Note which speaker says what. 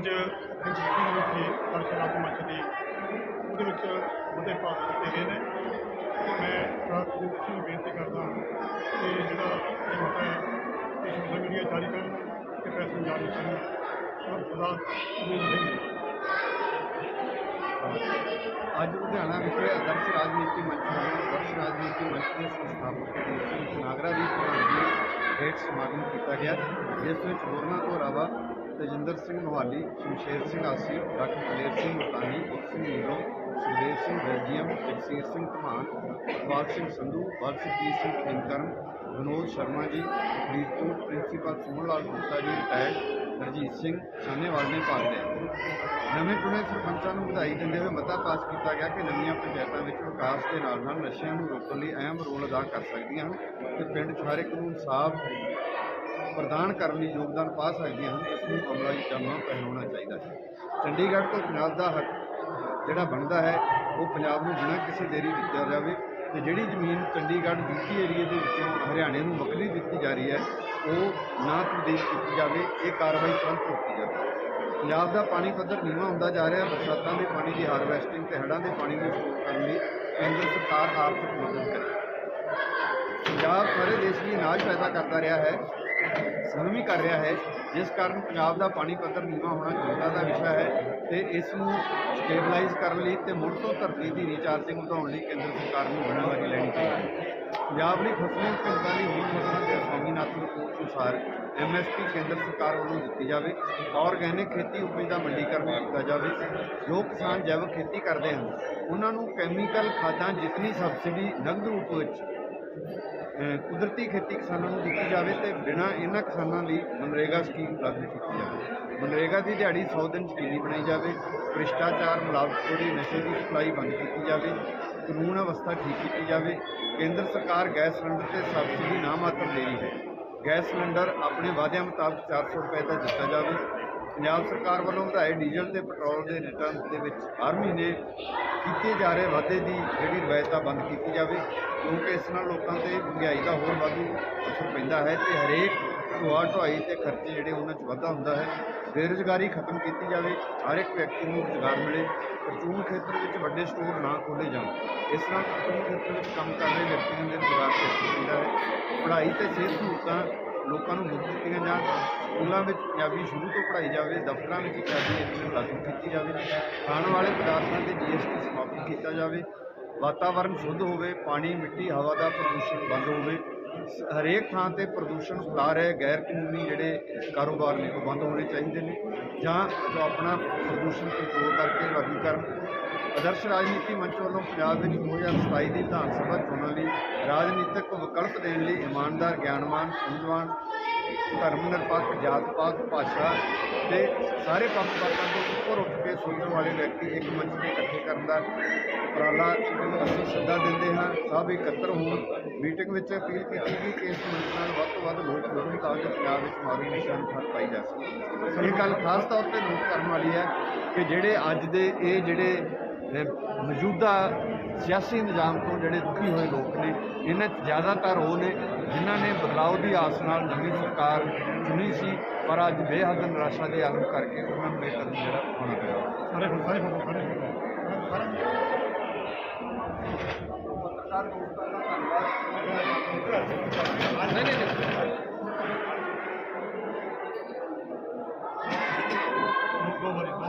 Speaker 1: ਜੋ ਅੱਜ ਐਗਜ਼ੀਬਿਸ਼ਨ ਵਿੱਚ ਸੀ ਪਰਸ਼ਰਾਮ ਮੰਚ ਦੀ ਉਹਦੇ ਵਿੱਚ ਉਹਦੇ ਭਾਗ ਦਿੱਤੇ ਗਏ ਨੇ ਮੈਂ ਰਾਤ ਨੂੰ ਤੁਸੀਂ ਬੇਨਤੀ ਕਰਦਾ ਹਾਂ ਕਿ ਜਿਹੜਾ ਇਹ ਮਤਾ ਹੈ ਇਹ ਸੋਸ਼ਲ ਮੀਡੀਆ ਜਾਰੀ ਕਰਨ ਤੇ ਪ੍ਰੈਸ ਨੂੰ ਜਾਰੀ ਕਰਨ ਔਰ ਸਦਾ ਉਮੀਦ ਨਹੀਂ
Speaker 2: ਅੱਜ ਲੁਧਿਆਣਾ ਵਿਖੇ ਆਦਰਸ਼ ਰਾਜਨੀਤੀ ਮੰਚ ਵੱਲੋਂ ਆਦਰਸ਼ ਰਾਜਨੀਤੀ ਮੰਚ ਦੇ ਸੰਸਥਾਪਕ ਜੀ ਨਾਗਰਾ ਦੀ ਪ੍ਰਧਾਨਗੀ ਹੇਠ ਸਮਾਗਮ ਕੀਤਾ ਗਿਆ ਜਿਸ ਵਿੱਚ ਹੋਰਨਾਂ ਤੋਂ ਇਲਾਵਾ Tajinder Singh Mohali, Shamsher Singh Aasi, doctor Daler Singh Matani Gur Singh Neero, Sukhdev Singh Belgium, Jagsir Singh Dhaman Iqbal Singh Sandhu Balsjeet Singh Khemkaran, Vinod Sharma ji, Faridkot principal Suman Lal Gupta ji, retired Harjeet Singh Sahnewal ਨੇ ਭਾਗ ਲਿਆ। ਨਵੇਂ ਚੁਣੇ ਸਰਪੰਚਾਂ ਨੂੰ ਵਧਾਈ ਦਿੰਦੇ ਹੋਏ ਮਤਾ ਪਾਸ ਕੀਤਾ ਗਿਆ ਕਿ ਨਵੀਆਂ ਪੰਚਾਇਤਾਂ ਵਿੱਚ ਵਿਕਾਸ ਦੇ ਨਾਲ ਨਾਲ ਨਸ਼ਿਆਂ ਨੂੰ ਰੋਕਣ ਲਈ ਅਹਿਮ ਰੋਲ ਅਦਾ ਕਰ ਸਕਦੀਆਂ ਹਨ ਤੇ ਪਿੰਡ 'ਚ ਹਰ ਇੱਕ ਨੂੰ ਇਨਸਾਫ ਪ੍ਰਦਾਨ ਕਰਨ ਲਈ ਯੋਗਦਾਨ ਪਾ ਸਕਦੀਆਂ ਹਨ, ਇਸ ਨੂੰ ਅਮਲਾਈ ਕਰਨਾ ਪਹਿਨਾਉਣਾ ਚਾਹੀਦਾ ਹੈ। ਚੰਡੀਗੜ੍ਹ ਤੋਂ ਪੰਜਾਬ ਦਾ ਹੱਕ ਜਿਹੜਾ ਬਣਦਾ ਹੈ, ਉਹ ਪੰਜਾਬ ਨੂੰ ਬਿਨਾਂ ਕਿਸੇ ਦੇਰੀ ਦਿੱਤਾ ਜਾਵੇ ਤੇ ਜਿਹੜੀ ਜ਼ਮੀਨ ਚੰਡੀਗੜ੍ਹ ਯੂਪੀ ਏਰੀਏ ਦੇ ਵਿੱਚੋਂ ਹਰਿਆਣੇ ਨੂੰ ਵੱਖਰੀ ਦਿੱਤੀ ਜਾ ਰਹੀ ਹੈ, ਉਹ ਨਾ ਤਬਦੀਲ ਕੀਤੀ ਜਾਵੇ, ਇਹ ਕਾਰਵਾਈ ਤੁਰੰਤ ਰੋਕੀ ਜਾਵੇ। ਪੰਜਾਬ ਦਾ ਪਾਣੀ ਪੱਧਰ ਨੀਵਾਂ ਹੁੰਦਾ ਜਾ ਰਿਹਾ, ਬਰਸਾਤਾਂ ਦੇ ਪਾਣੀ ਦੀ ਹਾਰਵੈਸਟਿੰਗ ਤੇ ਹੜ੍ਹਾਂ ਦੇ ਪਾਣੀ ਨੂੰ ਸਟੋਰ ਕਰਨ ਲਈ ਕੇਂਦਰ ਸਰਕਾਰ ਆਰਥਿਕ ਮਦਦ ਕਰੇ। ਪੰਜਾਬ ਸਾਰੇ ਦੇਸ਼ ਲਈ ਅਨਾਜ ਪੈਦਾ ਕਰਦਾ ਰਿਹਾ ਹੈ ਹੁਣ ਕਰ ਰਿਹਾ ਹੈ, ਜਿਸ ਕਾਰਨ ਪੰਜਾਬ ਦਾ ਪਾਣੀ ਪੱਧਰ ਨੀਵਾਂ ਹੋਣਾ ਚਿੰਤਾ ਦਾ ਵਿਸ਼ਾ ਹੈ ਤੇ ਇਸ ਨੂੰ ਸਟੇਬਲਾਈਜ਼ ਕਰਨ ਲਈ ਤੇ ਮੁੜ ਤੋਂ ਧਰਤੀ ਦੀ ਰੀਚਾਰਜਿੰਗ ਵਧਾਉਣ ਲਈ ਕੇਂਦਰ ਸਰਕਾਰ ਨੂੰ ਬਣਾਵਾਰੀ ਲੈਣੀ ਚਾਹੀਦੀ ਹੈ। ਪੰਜਾਬ ਲਈ ਫਸਲਾਂ ਕਿਸਾਨਾਂ ਲਈ ਹੋਈ ਫਸਲਾਂ ਦੇ ਸਵਾਮੀਨਾਥਨ ਰਿਪੋਰਟ ਅਨੁਸਾਰ ਐਮਐਸਪੀ ਕੇਂਦਰ ਸਰਕਾਰ ਵੱਲੋਂ ਦਿੱਤੀ ਜਾਵੇ। ਆਰਗੈਨਿਕ ਖੇਤੀ ਉਪਜ ਦਾ ਮੰਡੀਕਰਨ ਕੀਤਾ ਜਾਵੇ। ਜੋ ਕਿਸਾਨ ਜੈਵਿਕ ਖੇਤੀ ਕਰਦੇ ਹਨ, ਉਹਨਾਂ ਨੂੰ ਕੈਮੀਕਲ ਖਾਦਾਂ ਜਿਤਨੀ ਸਬਸਿਡੀ ਨਗਦ ਰੂਪ ਵਿੱਚ ਕੁਦਰਤੀ ਖੇਤੀ ਕਿਸਾਨਾਂ ਨੂੰ ਦਿੱਤੀ ਜਾਵੇ ਤੇ ਬਿਨਾਂ ਇਹਨਾਂ ਕਿਸਾਨਾਂ ਲਈ ਮਨਰੇਗਾ ਸਕੀਮ ਲਾਗੂ ਕੀਤੀ ਜਾਵੇ। ਮਨਰੇਗਾ ਦੀ ਦਿਹਾੜੀ 100 ਦਿਨ ਯਕੀਨੀ ਬਣਾਈ ਜਾਵੇ, ਭ੍ਰਿਸ਼ਟਾਚਾਰ, ਮਿਲਾਵਟਖੋਰੀ, ਨਸ਼ੇ ਦੀ ਸਪਲਾਈ ਬੰਦ ਕੀਤੀ ਜਾਵੇ, ਕਾਨੂੰਨ ਅਵਸਥਾ ਠੀਕ ਕੀਤੀ ਜਾਵੇ, ਕੇਂਦਰ ਸਰਕਾਰ ਗੈਸ ਸਿਲੰਡਰ ਤੇ ਸਬਸਿਡੀ ਨਾ ਮਾਤਰ ਦੇ ਰਹੀ ਹੈ। ਗੈਸ ਸਿਲੰਡਰ ਆਪਣੇ ਵਾਅਦਿਆਂ ਮੁਤਾਬਕ 400 ਰੁਪਏ ਦਾ ਦਿੱਤਾ ਜਾਵੇ ਪੰਜਾਬ ਸਰਕਾਰ ਵੱਲੋਂ ਵਧਾਏ ਡੀਜ਼ਲ ਤੇ ਪੈਟਰੋਲ ਦੇ ਰਿਟਰਨ ਦੇ ਵਿੱਚ ਹਰ ਮਹੀਨੇ ਕੀਤੇ ਜਾ ਰਹੇ ਵਾਧੇ ਦੀ ਜਿਹੜੀ ਰਵਾਇਤ ਆ ਬੰਦ ਕੀਤੀ ਜਾਵੇ, ਕਿਉਂਕਿ ਇਸ ਨਾਲ ਲੋਕਾਂ ਤੇ ਮਹਿੰਗਾਈ ਦਾ ਹੋਰ ਵਾਧੂ ਅਸਰ ਪੈਂਦਾ ਹੈ ਤੇ ਹਰੇਕ ਢੋਆ ਢੁਆਈ ਤੇ ਖਰਚੇ ਜਿਹੜੇ ਉਹਨਾਂ 'ਚ ਵਾਧਾ ਹੁੰਦਾ ਹੈ, ਬੇਰੁਜ਼ਗਾਰੀ ਖਤਮ ਕੀਤੀ ਜਾਵੇ, ਹਰ ਇੱਕ ਵਿਅਕਤੀ ਨੂੰ ਰੁਜ਼ਗਾਰ ਮਿਲੇ, ਪ੍ਰਚੂਨ ਖੇਤਰ ਵਿੱਚ ਵੱਡੇ ਸਟੋਰ ਨਾ ਖੋਲ੍ਹੇ ਜਾਣ। ਇਸ ਨਾਲ ਪ੍ਰਚੂਨ ਖੇਤਰ ਵਿੱਚ ਕੰਮ ਕਰ ਰਹੇ ਵਿਅਕਤੀਆਂ ਦੇ ਰੁਜ਼ਗਾਰ ਤੇ ਅਸਰ ਪੈਂਦਾ ਹੈ। ਪੜ੍ਹਾਈ ਤੇ ਸਿਹਤ ਸਹੂਲਤਾਂ ਲੋਕਾਂ ਨੂੰ ਮੁਫਤ ਦਿੱਤੀਆਂ ਜਾਣ ਸਕੂਲਾਂ ਵਿੱਚ ਪੰਜਾਬੀ ਸ਼ੁਰੂ ਤੋਂ ਪੜ੍ਹਾਈ ਜਾਵੇ, ਦਫ਼ਤਰਾਂ ਵਿੱਚ ਪੰਜਾਬੀ ਐਜੂਕੇਸ਼ਨ ਲਾਗੂ ਕੀਤੀ ਜਾਵੇ, ਖਾਣ ਵਾਲੇ ਪਦਾਰਥਾਂ ਤੇ ਜੀਐਸਟੀ ਸਮਾਪਤ ਕੀਤਾ ਜਾਵੇ ਵਾਤਾਵਰਣ ਸ਼ੁੱਧ ਹੋਵੇ, ਪਾਣੀ, ਮਿੱਟੀ, ਹਵਾ ਦਾ ਪ੍ਰਦੂਸ਼ਣ ਬੰਦ ਹੋਵੇ ਹਰੇਕ ਥਾਂ ਤੇ ਪ੍ਰਦੂਸ਼ਣ ਫੈਲਾ ਰਹੇ ਗੈਰ ਕਾਨੂੰਨੀ ਜਿਹੜੇ ਕਾਰੋਬਾਰ ਨੇ ਉਹ ਬੰਦ ਹੋਣੇ ਚਾਹੀਦੇ ਨੇ ਜਾਂ ਜੋ ਆਪਣਾ ਪ੍ਰਦੂਸ਼ਣ ਕੰਟਰੋਲ ਕਰਕੇ ਲਾਗੂ ਕਰਨ। ਆਦਰਸ਼ ਰਾਜਨੀਤੀ ਮੰਚ ਵੱਲੋਂ ਪੰਜਾਬ ਵਿੱਚ 2027 ਦੀ ਵਿਧਾਨ ਸਭਾ ਚੋਣਾਂ ਲਈ ਰਾਜਨੀਤਿਕ ਵਿਕਲਪ ਦੇਣ ਲਈ ਇਮਾਨਦਾਰ ਗਿਆਨਵਾਨ ਸਮਝਵਾਨ ਧਰਮ ਨਿਰਪੱਖ, ਜਾਤ ਪਾਤ, ਭਾਸ਼ਾ ਤੇ ਸਾਰੇ ਪੱਖਪਾਤਾਂ ਤੋਂ ਉੱਪਰ ਉੱਠ ਕੇ ਸੋਚਣ ਵਾਲੇ ਵਿਅਕਤੀ ਇੱਕ ਮੰਚ ਤੇ ਇਕੱਠੇ ਕਰਨ ਦਾ ਉਪਰਾਲਾ ਅਸੀਂ ਸੱਦਾ ਦਿੰਦੇ ਹਾਂ ਸਭ ਇਕੱਤਰ ਹੋਣ। ਮੀਟਿੰਗ ਵਿੱਚ ਅਪੀਲ ਕੀਤੀ ਗਈ ਕਿ ਇਸ ਮੰਚ ਨਾਲ ਵੱਧ ਤੋਂ ਵੱਧ ਲੋਕ ਜੁੜਨ ਤਾਂ ਜੋ ਪੰਜਾਬ ਵਿੱਚ ਮਾਰੂ ਨਸ਼ਿਆਂ ਨੂੰ ਠੱਲ ਪਾਈ ਜਾ ਸਕੇ ਇਹ ਗੱਲ ਖਾਸ ਤੌਰ ਤੇ ਨੋਟ ਕਰਨ ਵਾਲੀ ਹੈ ਕਿ ਜਿਹੜੇ ਅੱਜ ਦੇ, ਇਹ ਜਿਹੜੇ ਮੌਜੂਦਾ ਸਿਆਸੀ ਨਿਜ਼ਾਮ ਤੋਂ ਜਿਹੜੇ ਦੁਖੀ ਹੋਏ ਲੋਕ ਨੇ ਇਹਨਾਂ 'ਚ ਜ਼ਿਆਦਾਤਰ ਉਹ ਨੇ ਜਿਨ੍ਹਾਂ ਨੇ ਬਦਲਾਅ ਦੀ ਆਸ ਨਾਲ ਨਵੀਂ ਸਰਕਾਰ ਚੁਣੀ ਸੀ ਪਰ ਅੱਜ ਬੇਹੱਦ ਨਿਰਾਸ਼ਾ ਦੇ ਆਲਮ ਕਰਕੇ ਉਹਨਾਂ ਨੂੰ ਇਹ ਕਦਮ ਜਿਹੜਾ ਉਠਾਉਣਾ ਪਿਆ।
Speaker 1: ਸਾਰੇ ਸਾਰੇ ਫੋਟੋ ਸਾਰੇ
Speaker 2: ਨਹੀਂ ਨਹੀਂ